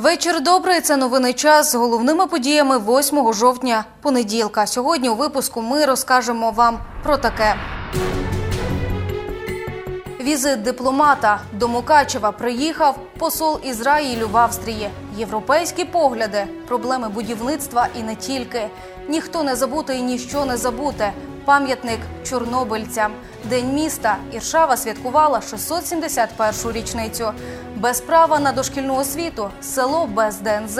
Вечір добрий. Це новини час з головними подіями 8 жовтня, понеділка. Сьогодні у випуску ми розкажемо вам про таке. Візит дипломата до Мукачева приїхав посол Ізраїлю в Австрії. Європейські погляди, проблеми будівництва і не тільки. Ніхто не забути і ніщо не забуте. Пам'ятник чорнобильцям. День міста Іршава святкувала 671-шу річницю. Без права на дошкільну освіту село без ДНЗ.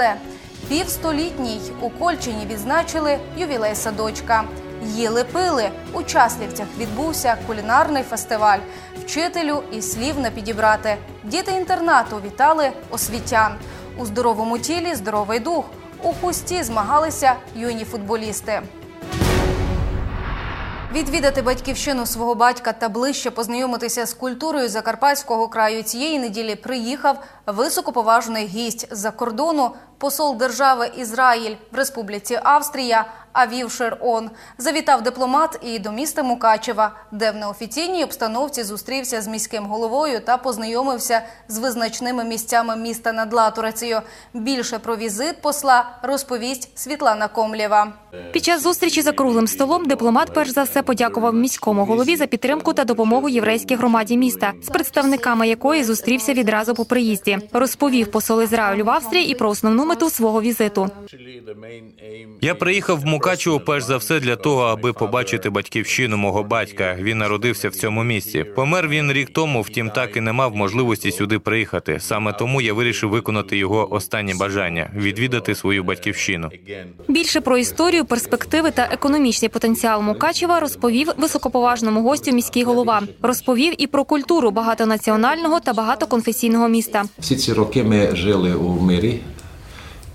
Півстолітній у Кольчині відзначили ювілей садочка. Їли пили у Часлівцях відбувся кулінарний фестиваль. Вчителю і слів не підібрати. Діти інтернату вітали освітян. У здоровому тілі здоровий дух. У хусті змагалися юні футболісти. Відвідати батьківщину свого батька та ближче познайомитися з культурою закарпатського краю цієї неділі приїхав високоповажний гість з-за кордону, посол держави Ізраїль в Республіці Австрія Авів Шер-Он. Завітав дипломат і до міста Мукачева, де в неофіційній обстановці зустрівся з міським головою та познайомився з визначними місцями міста над Латурицею. Більше про візит посла розповість Світлана Комлєва. Під час зустрічі за круглим столом дипломат перш за все подякував міському голові за підтримку та допомогу єврейській громаді міста, з представниками якої зустрівся відразу по приїзді. Розповів посол Ізраїлю в Австрії і про основну мету свого візиту. Я приїхав в Мукачево перш за все для того, аби побачити батьківщину мого батька. Він народився в цьому місті. Помер він рік тому, втім, так і не мав можливості сюди приїхати. Саме тому я вирішив виконати його останнє бажання відвідати свою батьківщину. Більше про історію, перспективи та економічний потенціал Мукачева розповів високоповажному гостю міський голова. Розповів і про культуру багатонаціонального та багатоконфесійного міста. Всі ці роки ми жили у мирі.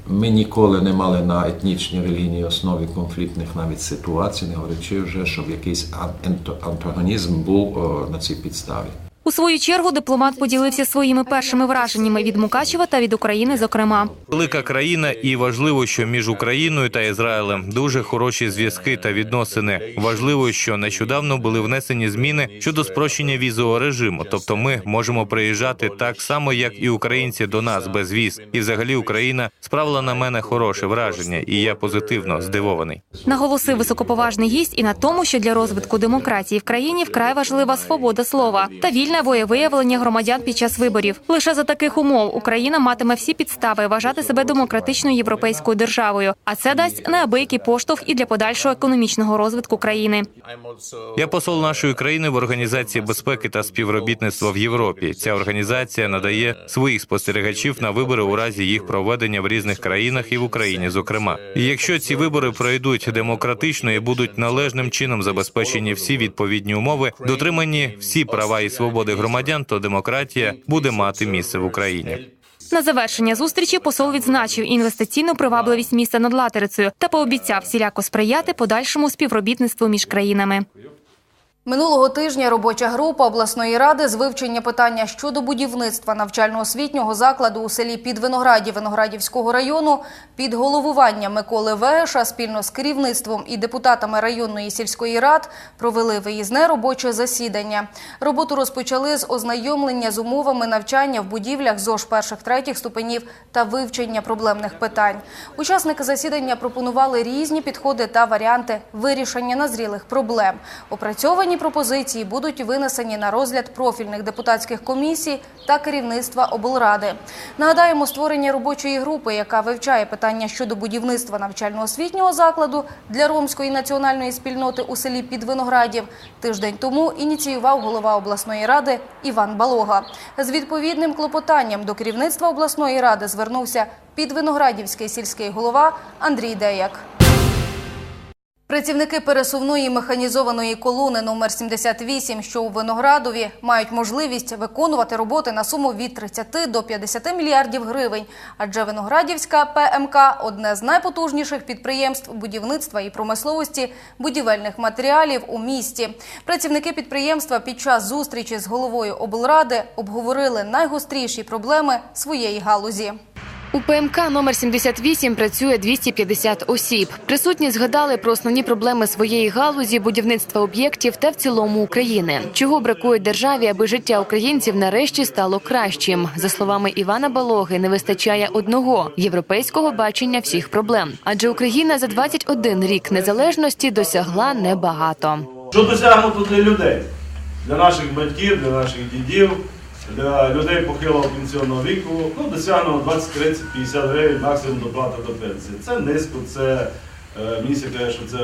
Ми ніколи не мали на етнічній релігійній основі конфліктних навіть ситуацій, не говорячи вже, щоб якийсь ан- антагонізм був на цій підставі. У свою чергу дипломат поділився своїми першими враженнями від Мукачева та від України, зокрема. Велика країна, і важливо, що між Україною та Ізраїлем дуже хороші зв'язки та відносини. Важливо, що нещодавно були внесені зміни щодо спрощення візового режиму. Тобто, ми можемо приїжджати так само, як і українці до нас без віз. І взагалі Україна справила на мене хороше враження, і я позитивно здивований. Наголосив високоповажний гість і на тому, що для розвитку демократії в країні вкрай важлива свобода слова та вільне волевиявлення громадян під час виборів. Лише за таких умов Україна матиме всі підстави вважати себе демократичною європейською державою, а це дасть неабиякий поштовх і для подальшого економічного розвитку країни. Я посол нашої країни в організації безпеки та співробітництва в Європі. Ця організація надає своїх спостерігачів на вибори у разі їх проведення в різних країнах і в Україні, зокрема. І якщо ці вибори пройдуть демократично і будуть належним чином забезпечені всі відповідні умови, дотримані всі права і свободи громадян, то демократія буде мати місце в Україні. На завершення зустрічі посол відзначив інвестиційну привабливість міста над Латерицею та пообіцяв всіляко сприяти подальшому співробітництву між країнами. Минулого тижня робоча група обласної ради з вивчення питання щодо будівництва навчально-освітнього закладу у селі Підвинограді Виноградівського району під головуванням Миколи Вегеша спільно з керівництвом і депутатами районної сільської рад провели виїзне робоче засідання. Роботу розпочали з ознайомлення з умовами навчання в будівлях ЗОЖ перших-третіх ступенів та вивчення проблемних питань. Учасники засідання пропонували різні підходи та варіанти вирішення назрілих проблем. Опрацьовані пропозиції будуть винесені на розгляд профільних депутатських комісій та керівництва облради. Нагадаємо, створення робочої групи, яка вивчає питання щодо будівництва навчально-освітнього закладу для ромської національної спільноти у селі Підвиноградів, тиждень тому ініціював голова обласної ради Іван Балога. З відповідним клопотанням до керівництва обласної ради звернувся підвиноградівський сільський голова Андрій Деяк. Працівники пересувної механізованої колони номер 78, що у Виноградові, мають можливість виконувати роботи на суму від 30 до 50 мільярдів гривень. Адже Виноградівська ПМК – одне з найпотужніших підприємств будівництва і промисловості будівельних матеріалів у місті. Працівники підприємства під час зустрічі з головою облради обговорили найгостріші проблеми своєї галузі. У ПМК номер 78 працює 250 осіб. Присутні згадали про основні проблеми своєї галузі, будівництва об'єктів та в цілому України. Чого бракує державі, аби життя українців нарешті стало кращим. За словами Івана Балоги, не вистачає одного європейського бачення всіх проблем. Адже Україна за 21 рік незалежності досягла небагато. Що досягнуто для людей, для наших батьків, для наших дідів, для людей похилого пенсіонного віку, ну, досягнуто 20, 30, 50 гривень максимум доплата до пенсії. Це низько, це е, мені каже, що це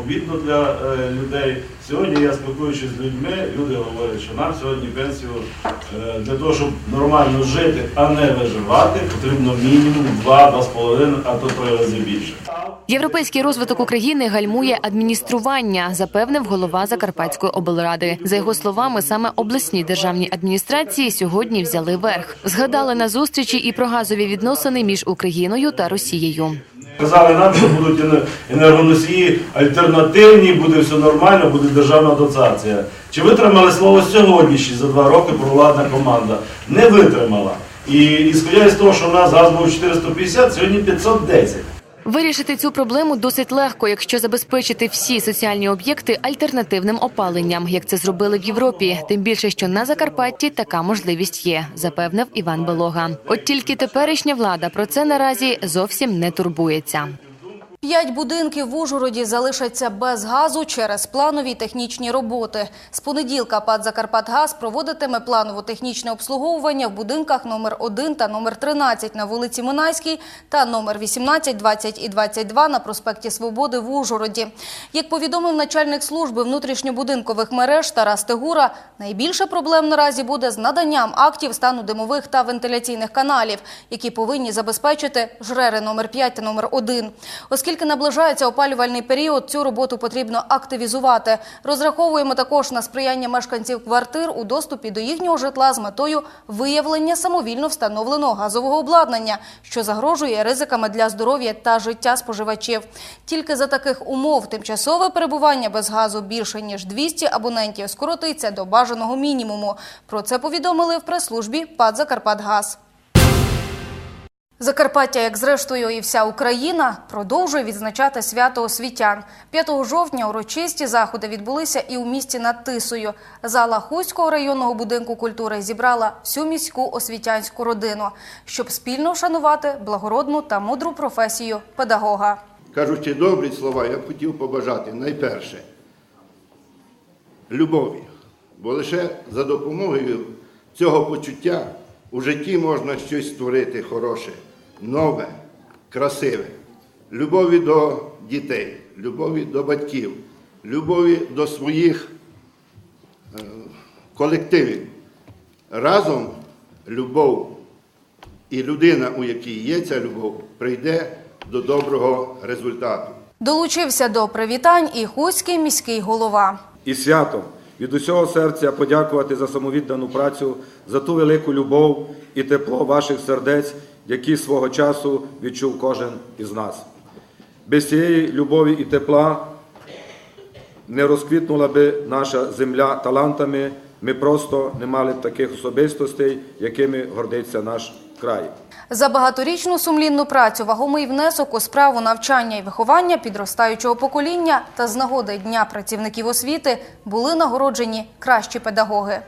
обідно для е, людей. Сьогодні я спілкуючись з людьми, люди говорять, що нам сьогодні пенсію е, для того, щоб нормально жити, а не виживати, потрібно мінімум 2-2,5, а то три рази більше. Європейський розвиток України гальмує адміністрування, запевнив голова Закарпатської облради. За його словами, саме обласні державні адміністрації сьогодні взяли верх. Згадали на зустрічі і про газові відносини між Україною та Росією. Казали нам, що будуть енергоносії альтернативні, буде все нормально, буде державна дотація. Чи витримали слово сьогоднішнє за два роки провладна команда? Не витримала. І ісходя з того, що в нас газ був 450, сьогодні 510. Вирішити цю проблему досить легко, якщо забезпечити всі соціальні об'єкти альтернативним опаленням, як це зробили в Європі. Тим більше, що на Закарпатті така можливість є, запевнив Іван Белога. От тільки теперішня влада про це наразі зовсім не турбується. П'ять будинків в Ужгороді залишаться без газу через планові технічні роботи. З понеділка ПАД «Закарпатгаз» проводитиме планово-технічне обслуговування в будинках номер 1 та номер 13 на вулиці Минайській та номер 18, 20 і 22 на проспекті Свободи в Ужгороді. Як повідомив начальник служби внутрішньобудинкових мереж Тарас Тегура, найбільше проблем наразі буде з наданням актів стану димових та вентиляційних каналів, які повинні забезпечити жрери номер 5 та номер 1. Оскільки наближається опалювальний період, цю роботу потрібно активізувати. Розраховуємо також на сприяння мешканців квартир у доступі до їхнього житла з метою виявлення самовільно встановленого газового обладнання, що загрожує ризиками для здоров'я та життя споживачів. Тільки за таких умов тимчасове перебування без газу більше ніж 200 абонентів скоротиться до бажаного мінімуму. Про це повідомили в прес-службі ПАД «Закарпатгаз». Закарпаття, як зрештою і вся Україна, продовжує відзначати свято освітян. 5 жовтня урочисті заходи відбулися і у місті над Тисою. Зала Хуського районного будинку культури зібрала всю міську освітянську родину, щоб спільно вшанувати благородну та мудру професію педагога. Кажучи добрі слова, я б хотів побажати найперше любові, бо лише за допомогою цього почуття у житті можна щось створити хороше, нове, красиве. Любові до дітей, любові до батьків, любові до своїх е, колективів. Разом любов і людина, у якій є ця любов, прийде до доброго результату. Долучився до привітань і Хуський міський голова. і святом від усього серця подякувати за самовіддану працю, за ту велику любов і тепло ваших сердець, які свого часу відчув кожен із нас. Без цієї любові і тепла не розквітнула би наша земля талантами. Ми просто не мали б таких особистостей, якими гордиться наш край. За багаторічну сумлінну працю, вагомий внесок у справу навчання і виховання підростаючого покоління та з нагоди Дня працівників освіти були нагороджені кращі педагоги.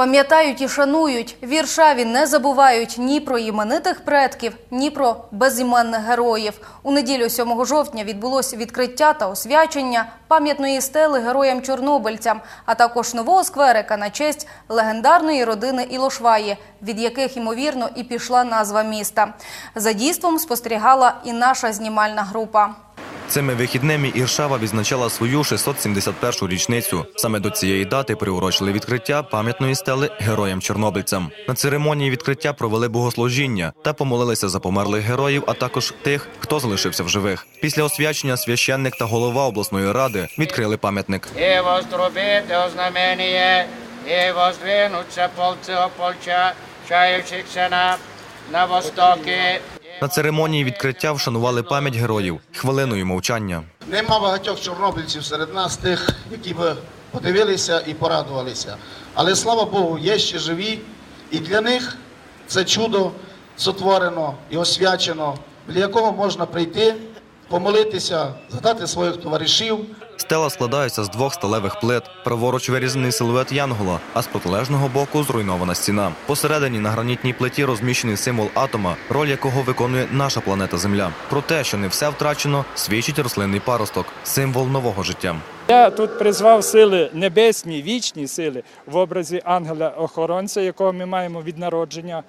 Пам'ятають і шанують, віршаві не забувають ні про іменитих предків, ні про безіменних героїв. У неділю 7 жовтня відбулось відкриття та освячення пам'ятної стели героям-чорнобильцям, а також нового скверика на честь легендарної родини Ілошваї, від яких, ймовірно, і пішла назва міста. За дійством спостерігала і наша знімальна група. Цими вихідними Іршава відзначала свою 671-шу річницю. Саме до цієї дати приурочили відкриття пам'ятної стели героям-чорнобильцям. На церемонії відкриття провели богослужіння та помолилися за померлих героїв, а також тих, хто залишився в живих. Після освячення священник та голова обласної ради відкрили пам'ятник. І воздрубите ознаменіє, і воздвинуться полці ополча, чаючихся на, на востокі. На церемонії відкриття вшанували пам'ять героїв хвилиною мовчання. Нема багатьох чорнобильців серед нас, тих, які би подивилися і порадувалися. Але слава Богу, є ще живі, і для них це чудо, сотворено і освячено, біля якого можна прийти, помолитися, згадати своїх товаришів, Стела складається з двох сталевих плит. Праворуч вирізаний силует Янгола, а з протилежного боку зруйнована стіна. Посередині на гранітній плиті розміщений символ атома, роль якого виконує наша планета Земля. Про те, що не все втрачено, свідчить рослинний паросток, символ нового життя. Я тут призвав сили небесні, вічні сили в образі ангела-охоронця, якого ми маємо від народження.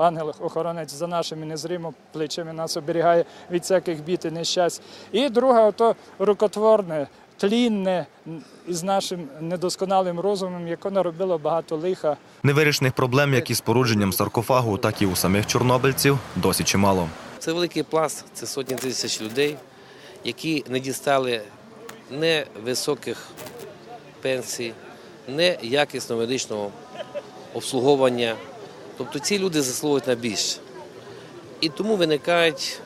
Ангел-охоронець за нашими незримо плечами нас оберігає від всяких бід і нещасть. І друге, ото рукотворне, тлінне із нашим недосконалим розумом, яке наробило багато лиха. Невирішених проблем, як із спорудженням саркофагу, так і у самих чорнобильців, досі чимало. Це великий пласт, це сотні тисяч людей, які не дістали не високих пенсій, не якісного медичного обслуговування. Тобто ці люди заслуговують на більше. І тому виникають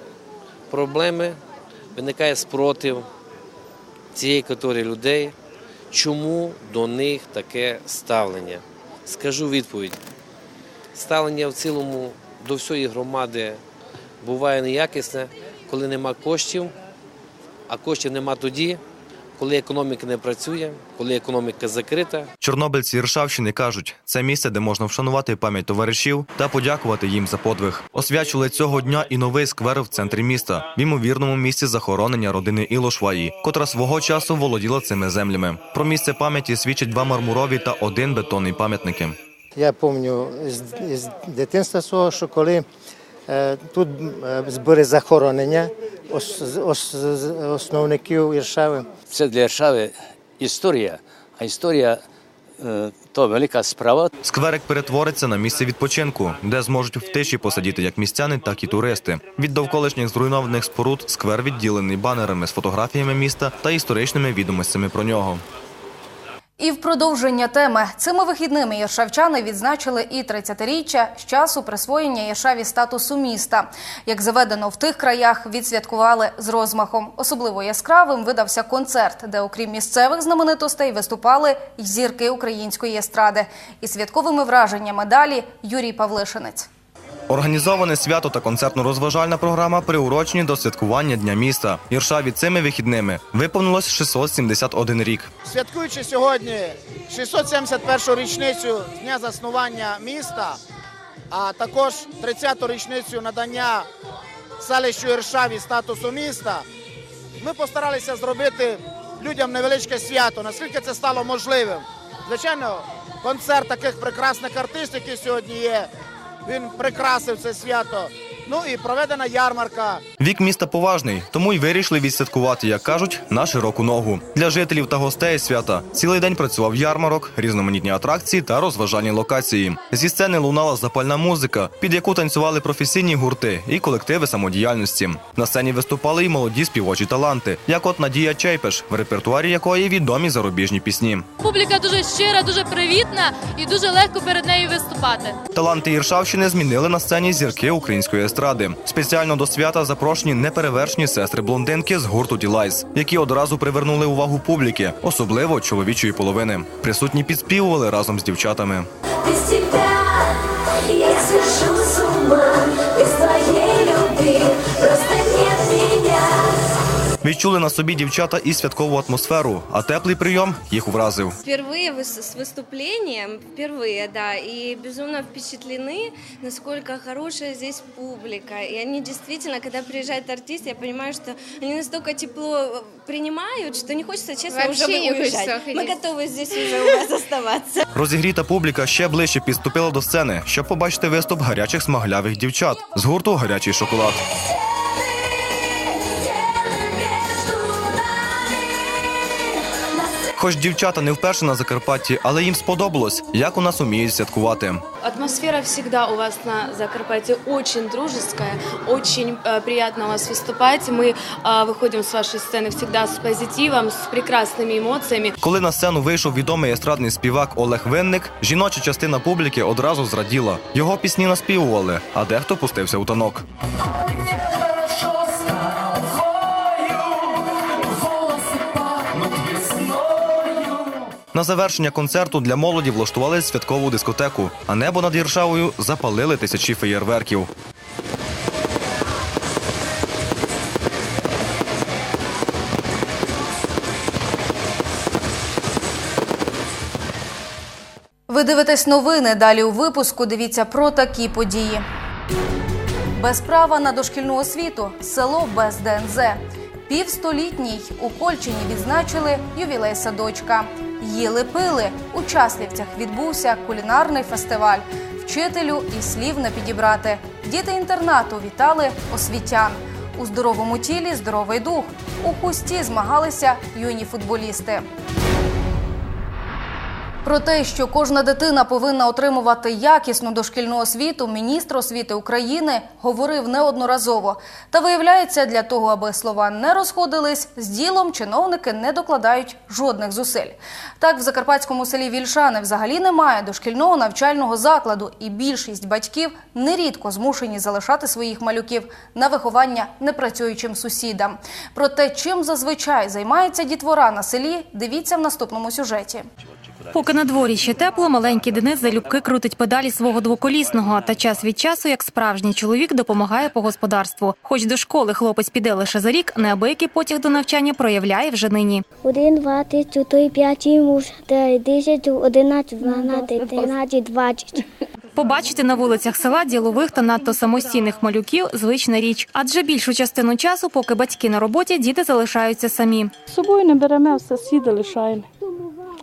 проблеми, виникає спротив цієї категорії людей, чому до них таке ставлення. Скажу відповідь. Ставлення в цілому до всієї громади буває неякісне, коли нема коштів, а коштів нема тоді, коли економіка не працює, коли економіка закрита. Чорнобильці Іршавщини кажуть, це місце, де можна вшанувати пам'ять товаришів та подякувати їм за подвиг. Освячували цього дня і новий сквер в центрі міста, в ймовірному місці захоронення родини Ілошваї, котра свого часу володіла цими землями. Про місце пам'яті свідчать два мармурові та один бетонний пам'ятники. Я пам'ятаю з, дитинства свого, що коли е, тут е, збори захоронення основників Іршави. Це для Іршави історія, а історія е, то велика справа. Скверик перетвориться на місце відпочинку, де зможуть в тиші посидіти як містяни, так і туристи. Від довколишніх зруйнованих споруд сквер відділений банерами з фотографіями міста та історичними відомостями про нього. І в продовження теми цими вихідними єршавчани відзначили і 30-річчя з часу присвоєння Єршаві статусу міста. Як заведено в тих краях, відсвяткували з розмахом. Особливо яскравим видався концерт, де, окрім місцевих знаменитостей, виступали й зірки української естради. І святковими враженнями далі Юрій Павлишинець. Організоване свято та концертно-розважальна програма приурочені до святкування Дня міста. Іршаві цими вихідними виповнилось 671 рік. святкуючи сьогодні 671 річницю дня заснування міста, а також 30-ту річницю надання селищу Іршаві статусу міста, ми постаралися зробити людям невеличке свято, наскільки це стало можливим. Звичайно, концерт таких прекрасних артистів, які сьогодні є, він прикрасив це свято. Ну і проведена ярмарка. Вік міста поважний, тому й вирішили відсвяткувати, як кажуть, на широку ногу. Для жителів та гостей свята цілий день працював ярмарок, різноманітні атракції та розважальні локації. Зі сцени лунала запальна музика, під яку танцювали професійні гурти і колективи самодіяльності. На сцені виступали й молоді співочі таланти, як от Надія Чейпеш, в репертуарі якої відомі зарубіжні пісні. Публіка дуже щира, дуже привітна і дуже легко перед нею виступати. Таланти Іршавщини змінили на сцені зірки української естради. Спеціально до свята запрошені неперевершні сестри-блондинки з гурту Ділайс, які одразу привернули увагу публіки, особливо чоловічої половини. Присутні підспівували разом з дівчатами. Без тебя я схожу з ума, без твоєї любви просто. Відчули на собі дівчата і святкову атмосферу, а теплий прийом їх вразив. Впервые выс- с выступлением, впервые, да, и безумно впечатлены, насколько хорошая здесь публика. И они действительно, когда приезжает артист, я понимаю, что они настолько тепло э, принимают, что не хочется, честно, Вообще уже не уезжать. хочется Мы уходить. готовы здесь уже у вас оставаться. Розігріта публіка ще ближче підступила до сцени, щоб побачити виступ гарячих смаглявих дівчат з гурту Гарячий шоколад. Хоч дівчата не вперше на Закарпатті, але їм сподобалось, як у нас уміють святкувати. Атмосфера всегда у вас на Закарпатье очень дружеская, очень э, приятно у вас выступать. Мы э, выходим с вашей сцены всегда с позитивом, с прекрасными эмоциями. Коли на сцену вийшов відомий естрадний співак Олег Винник, жіноча частина публіки одразу зраділа. Його пісні наспівували, а дехто пустився у танок. На завершення концерту для молоді влаштували святкову дискотеку, а небо над Іршавою запалили тисячі феєрверків. Ви дивитесь новини. Далі у випуску дивіться про такі події. Без права на дошкільну освіту село без ДНЗ. Півстолітній у Кольчині відзначили ювілей садочка. Їли пили. У Часлівцях відбувся кулінарний фестиваль. Вчителю і слів не підібрати. Діти інтернату вітали освітян. У здоровому тілі здоровий дух. У хусті змагалися юні футболісти. Про те, що кожна дитина повинна отримувати якісну дошкільну освіту, міністр освіти України говорив неодноразово. Та виявляється, для того, аби слова не розходились, з ділом чиновники не докладають жодних зусиль. Так, в закарпатському селі Вільшани взагалі немає дошкільного навчального закладу, і більшість батьків нерідко змушені залишати своїх малюків на виховання непрацюючим сусідам. Про те, чим зазвичай займається дітвора на селі, дивіться в наступному сюжеті. Поки на дворі ще тепло, маленький Денис залюбки крутить педалі свого двоколісного. Та час від часу, як справжній чоловік, допомагає по господарству. Хоч до школи хлопець піде лише за рік, неабиякий потяг до навчання проявляє вже нині. Один, два, три, чотири, п'ять, десять, одинадцять, дванадцять, тринадцять, двадцять. Побачити на вулицях села ділових та надто самостійних малюків звична річ. Адже більшу частину часу, поки батьки на роботі, діти залишаються самі. З собою не беремо, все сіди лишаємо.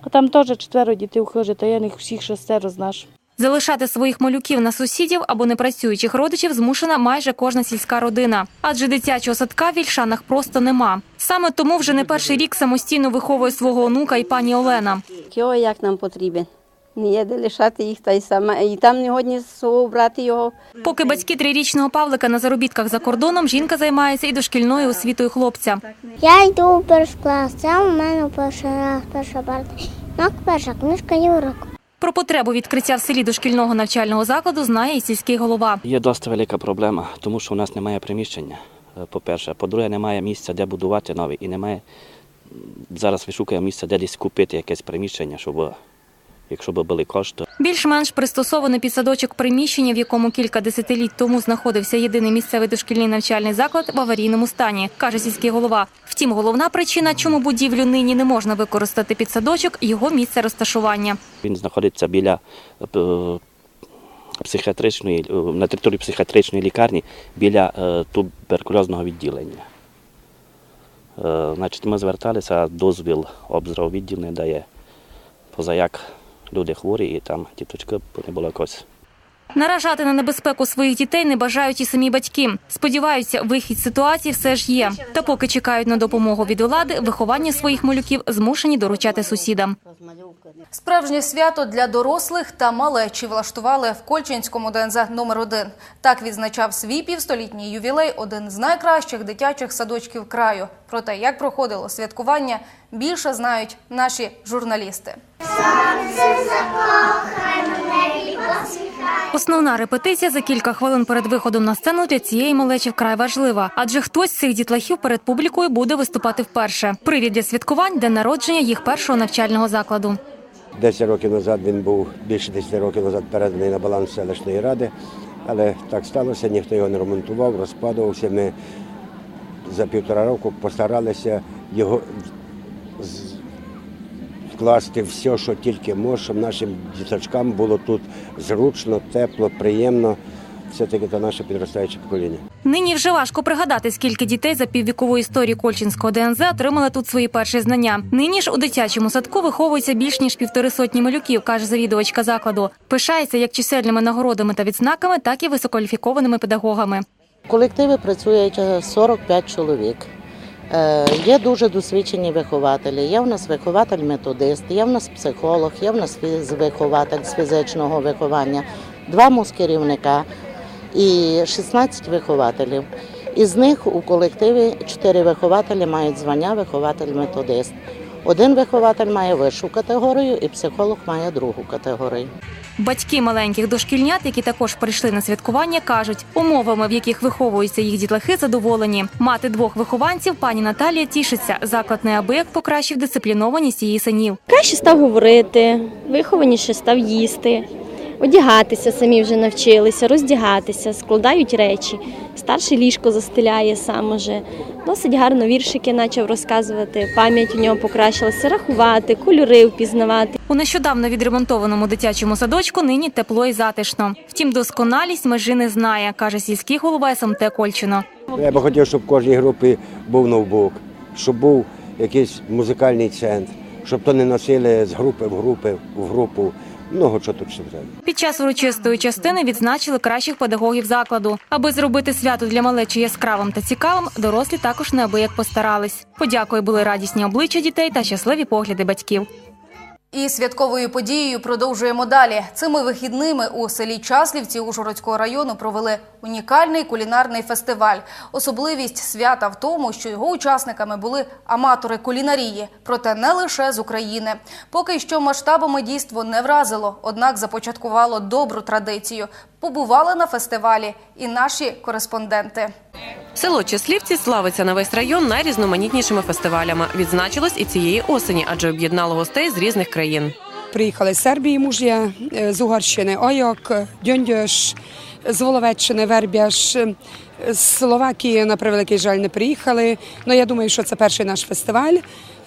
А там теж четверо дітей вхожить, та я їх всіх шестеро знаш. Залишати своїх малюків на сусідів або непрацюючих родичів змушена майже кожна сільська родина. Адже дитячого садка в Вільшанах просто нема. Саме тому вже не перший рік самостійно виховує свого онука і пані Олена. Його як нам потрібен. Не є де лишати їх та й саме. І там не годні з собою брати його. Поки батьки трирічного Павлика на заробітках за кордоном, жінка займається і дошкільною освітою хлопця. Я йду у перший клас, це у мене перший раз, перша парта. Ну, перша книжка є урок. Про потребу відкриття в селі дошкільного навчального закладу знає і сільський голова. Є досить велика проблема, тому що у нас немає приміщення. е, По-перше, по-друге, немає місця, де будувати нові, і немає зараз вишукуємо місце, де десь купити якесь приміщення, щоб якщо б були кошти. Більш-менш пристосоване під садочок приміщення, в якому кілька десятиліть тому знаходився єдиний місцевий дошкільний навчальний заклад в аварійному стані, каже сільський голова. Втім, головна причина, чому будівлю нині не можна використати під садочок, його місце розташування. Він знаходиться біля е, психіатричної е, на території психіатричної лікарні біля е, туберкульозного відділення. Значить, ми зверталися, дозвіл обзрав відділ не дає. Позаяк люди хворі і там діточка не було якось. Наражати на небезпеку своїх дітей не бажають і самі батьки. Сподіваються, вихід ситуації все ж є. Та поки чекають на допомогу від влади, виховання своїх малюків змушені доручати сусідам. Справжнє свято для дорослих та малечі влаштували в Кольчинському ДНЗ номер 1 Так відзначав свій півстолітній ювілей один з найкращих дитячих садочків краю. Про те, як проходило святкування, більше знають наші журналісти. Основна репетиція за кілька хвилин перед виходом на сцену для цієї малечі вкрай важлива, адже хтось з цих дітлахів перед публікою буде виступати вперше. Привід для святкувань день народження їх першого навчального закладу. 10 років назад він був більше 10 років назад переданий на баланс селищної ради, але так сталося, ніхто його не ремонтував, розпадувався. Ми за півтора року постаралися його вкласти все, що тільки може, щоб нашим діточкам було тут зручно, тепло, приємно. Все-таки це наше підростаюче покоління. Нині вже важко пригадати, скільки дітей за піввікову історію Кольчинського ДНЗ отримали тут свої перші знання. Нині ж у дитячому садку виховується більш ніж півтори сотні малюків, каже завідувачка закладу. Пишається як чисельними нагородами та відзнаками, так і висококваліфікованими педагогами. Працює е, 45 чоловік. Е, Є дуже досвідчені вихователі. Є в нас вихователь-методист, є в нас психолог, є в нас фіз- з фізичного виховання, два мускерівника і 16 вихователів. Із них у колективі 4 вихователі мають звання вихователь-методист. Один вихователь має вищу категорію і психолог має другу категорію. Батьки маленьких дошкільнят, які також прийшли на святкування, кажуть, умовами, в яких виховуються їх дітлахи, задоволені. Мати двох вихованців, пані Наталія, тішиться. Заклад неабияк покращив дисциплінованість її синів. Краще став говорити, вихованіше став їсти, одягатися самі вже навчилися, роздягатися, складають речі. Старший ліжко застеляє сам уже. Досить гарно віршики почав розказувати, пам'ять у нього покращилася, рахувати, кольори впізнавати. У нещодавно відремонтованому дитячому садочку нині тепло і затишно. Втім, досконалість межі не знає, каже сільський голова СМТ Кольчино. Я би хотів, щоб в кожній групі був ноутбук, щоб був якийсь музикальний центр, щоб то не носили з групи в групи в групу. Много чого. Під час урочистої частини відзначили кращих педагогів закладу. Аби зробити свято для малечі яскравим та цікавим, дорослі також неабияк постарались. Подякою були радісні обличчя дітей та щасливі погляди батьків. І святковою подією продовжуємо далі. Цими вихідними у селі Часлівці Ужгородського району провели унікальний кулінарний фестиваль. Особливість свята в тому, що його учасниками були аматори кулінарії, проте не лише з України. Поки що масштабами дійство не вразило, однак започаткувало добру традицію. Побували на фестивалі і наші кореспонденти. Село Числівці славиться на весь район найрізноманітнішими фестивалями. Відзначилось і цієї осені, адже об'єднало гостей з різних країн. Приїхали з Сербії муж'я, е, з Угорщини Ойок, Дьондьош, з Воловеччини Вербяш, е, з Словакії, на превеликий жаль, не приїхали. Ну, я думаю, що це перший наш фестиваль,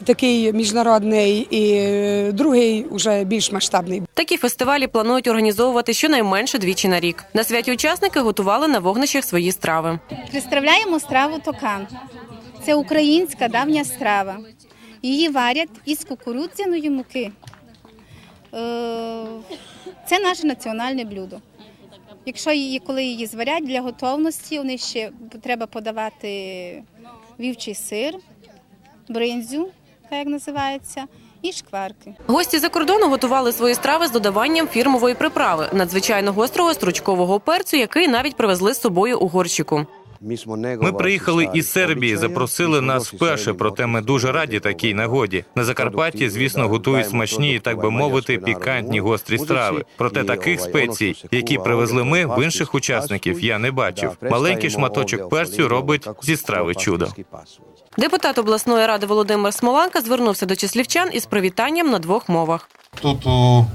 такий міжнародний, і е, другий уже більш масштабний. Такі фестивалі планують організовувати щонайменше двічі на рік. На святі учасники готували на вогнищах свої страви. Представляємо страву токан. Це українська давня страва. Її варять із кукурудзяної муки. Е, Це наше національне блюдо. Якщо її, коли її зварять для готовності, вони ще треба подавати вівчий сир, бринзю, як називається, і шкварки. Гості за кордону готували свої страви з додаванням фірмової приправи, надзвичайно гострого стручкового перцю, який навіть привезли з собою у горщику. Ми приїхали із Сербії, запросили нас вперше, проте ми дуже раді такій нагоді. На Закарпатті, звісно, готують смачні і так би мовити, пікантні гострі страви. Проте таких спецій, які привезли ми в інших учасників, я не бачив. Маленький шматочок перцю робить зі страви чудо. Депутат обласної ради Володимир Смоланка звернувся до числівчан із привітанням на двох мовах. Тут у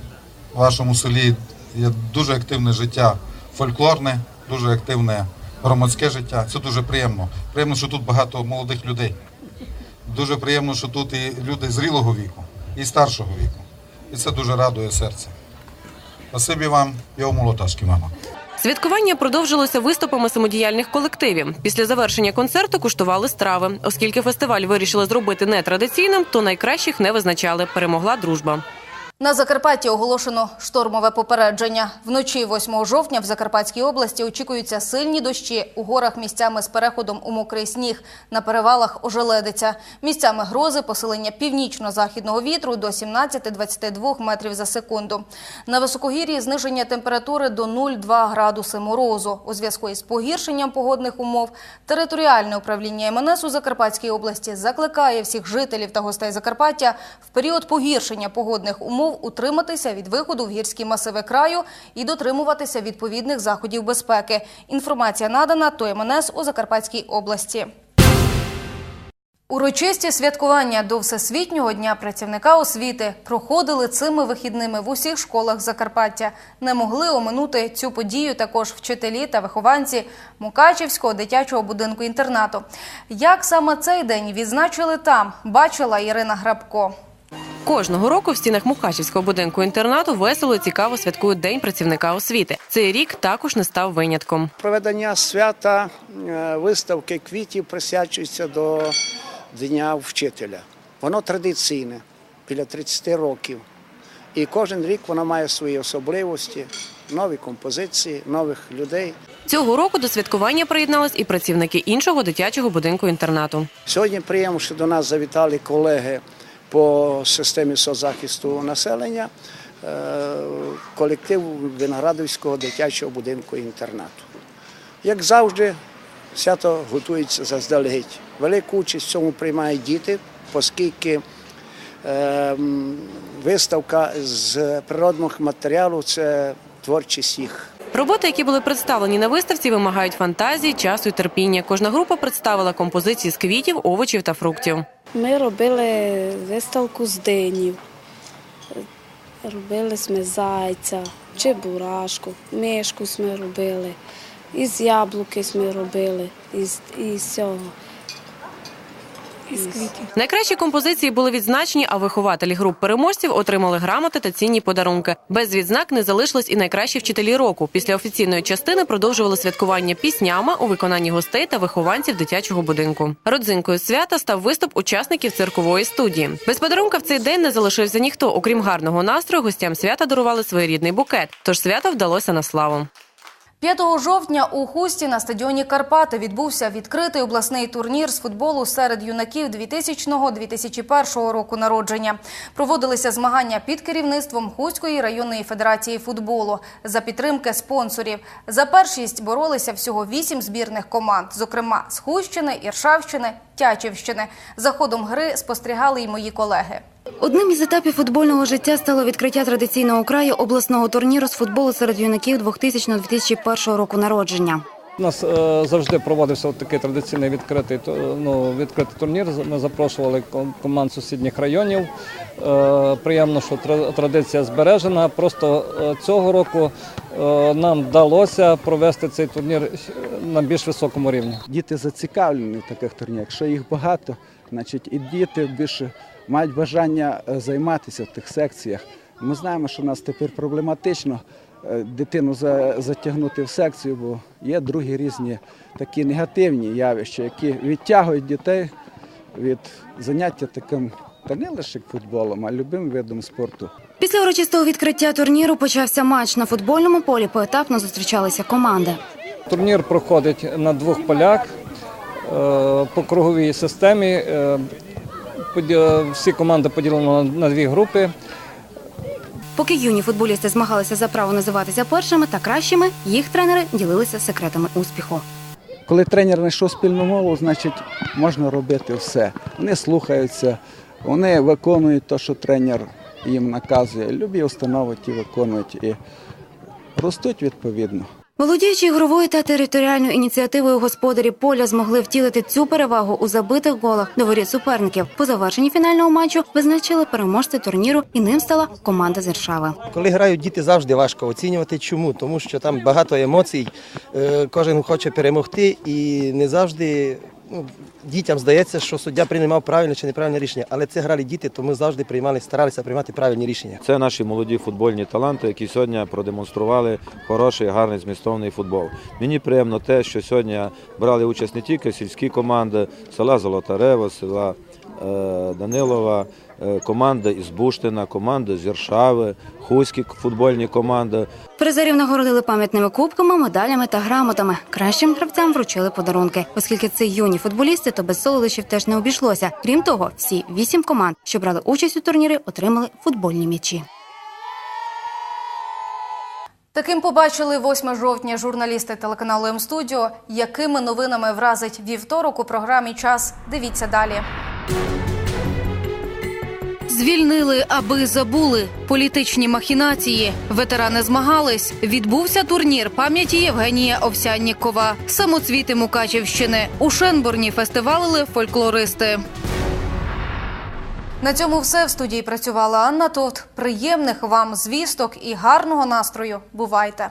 вашому селі є дуже активне життя фольклорне, дуже активне громадське життя. Це дуже приємно. Приємно, що тут багато молодих людей. Дуже приємно, що тут і люди зрілого віку, і старшого віку. І це дуже радує серце. Спасибі вам і молоташки, мама. Святкування продовжилося виступами самодіяльних колективів. Після завершення концерту куштували страви. Оскільки фестиваль вирішили зробити нетрадиційним, то найкращих не визначали. Перемогла дружба. На Закарпатті оголошено штормове попередження. Вночі 8 жовтня в Закарпатській області очікуються сильні дощі. У горах місцями з переходом у мокрий сніг. На перевалах ожеледиця. Місцями грози посилення північно-західного вітру до 17-22 метрів за секунду. На високогір'ї зниження температури до 0,2 градуси морозу. У зв'язку із погіршенням погодних умов територіальне управління МНС у Закарпатській області закликає всіх жителів та гостей Закарпаття в період погіршення погодних умов утриматися від виходу в гірські масиви краю і дотримуватися відповідних заходів безпеки. Інформація надана то МНС у Закарпатській області. Урочисті святкування до Всесвітнього дня працівника освіти проходили цими вихідними в усіх школах Закарпаття. Не могли оминути цю подію також вчителі та вихованці Мукачівського дитячого будинку інтернату. Як саме цей день відзначили там, бачила Ірина Грабко. Кожного року в стінах Мукачівського будинку інтернату весело і цікаво святкують День працівника освіти. Цей рік також не став винятком. Проведення свята е, виставки квітів присвячується до Дня вчителя. Воно традиційне, біля 30 років. І кожен рік воно має свої особливості, нові композиції, нових людей. Цього року до святкування приєднались і працівники іншого дитячого будинку інтернату. Сьогодні приємно, що до нас завітали колеги по системі соцзахисту населення, е, колектив Виноградовського дитячого будинку інтернату. Як завжди, свято готується заздалегідь. Велику участь в цьому приймають діти, оскільки ем, виставка з природного матеріалу це творчість їх. Роботи, які були представлені на виставці, вимагають фантазії, часу і терпіння. Кожна група представила композиції з квітів, овочів та фруктів. Ми робили виставку з динів. Робили ми зайця, чебурашку, мишку ми робили, із яблуки ми робили, із, із цього. Із квітів. Найкращі композиції були відзначені, а вихователі груп переможців отримали грамоти та цінні подарунки. Без відзнак не залишились і найкращі вчителі року. Після офіційної частини продовжували святкування піснями у виконанні гостей та вихованців дитячого будинку. Родзинкою свята став виступ учасників циркової студії. Без подарунка в цей день не залишився ніхто. Окрім гарного настрою, гостям свята дарували своєрідний букет. Тож свято вдалося на славу. 5 жовтня у Хусті на стадіоні Карпати відбувся відкритий обласний турнір з футболу серед юнаків 2000-2001 року народження. Проводилися змагання під керівництвом Хуської районної федерації футболу за підтримки спонсорів. За першість боролися всього вісім збірних команд, зокрема з Хущини, Іршавщини, Тячівщини. За ходом гри спостерігали й мої колеги. Одним із етапів футбольного життя стало відкриття традиційного краю обласного турніру з футболу серед юнаків 2000-2001 року народження. У нас е, завжди проводився такий традиційний відкритий, ну, відкритий турнір. Ми запрошували команд сусідніх районів. Е, приємно, що традиція збережена. Просто е, цього року нам вдалося провести цей турнір на більш високому рівні. Діти зацікавлені в таких турнірах. Якщо їх багато, значить і діти більше мають бажання е, займатися в тих секціях. Ми знаємо, що в нас тепер проблематично е, дитину затягнути в секцію, бо є другі різні такі негативні явища, які відтягують дітей від заняття таким, та не лише футболом, а любим видом спорту. Після урочистого відкриття турніру почався матч на футбольному полі. Поетапно зустрічалися команди. Турнір проходить на двох полях е, по круговій системі. Всі команди поділені на- на дві групи. Поки юні футболісти змагалися за право називатися першими та кращими, їх тренери ділилися секретами успіху. Коли тренер знайшов спільну мову, значить можна робити все. Вони слухаються, вони виконують те, що тренер їм наказує. Любі установи ті виконують і ростуть відповідно. Володіючи ігровою та територіальною ініціативою господарі поля змогли втілити цю перевагу у забитих голах до воріт суперників. По завершенні фінального матчу визначили переможця турніру, і ним стала команда з. Коли грають діти, завжди важко оцінювати. Чому? Тому що там багато емоцій, е, кожен хоче перемогти, і не завжди ну, дітям здається, що суддя приймав правильне чи неправильне рішення. Але це грали діти, то ми завжди приймали, старалися приймати правильні рішення. Це наші молоді футбольні таланти, які сьогодні продемонстрували хороший, гарний змістовний футбол. Мені приємно те, що сьогодні брали участь не тільки сільські команди села Золотарево, села е, Данилова, команда із Буштина, команда з Іршави, Хуські футбольні команди. Призерів нагородили пам'ятними кубками, медалями та грамотами. Кращим гравцям вручили подарунки. Оскільки це юні футболісти, то без солодощів теж не обійшлося. Крім того, всі вісім команд, що брали участь у турнірі, отримали футбольні м'ячі. Таким побачили 8 жовтня журналісти телеканалу М-студіо. Якими новинами вразить вівторок у програмі Час? Дивіться далі. Звільнили, аби забули політичні махінації. Ветерани змагались. Відбувся турнір пам'яті Євгенія Овсяннікова. Самоцвіти Мукачівщини. У Шенбурні фестивалили фольклористи. На цьому все в студії працювала Анна Товт. Приємних вам звісток і гарного настрою. Бувайте!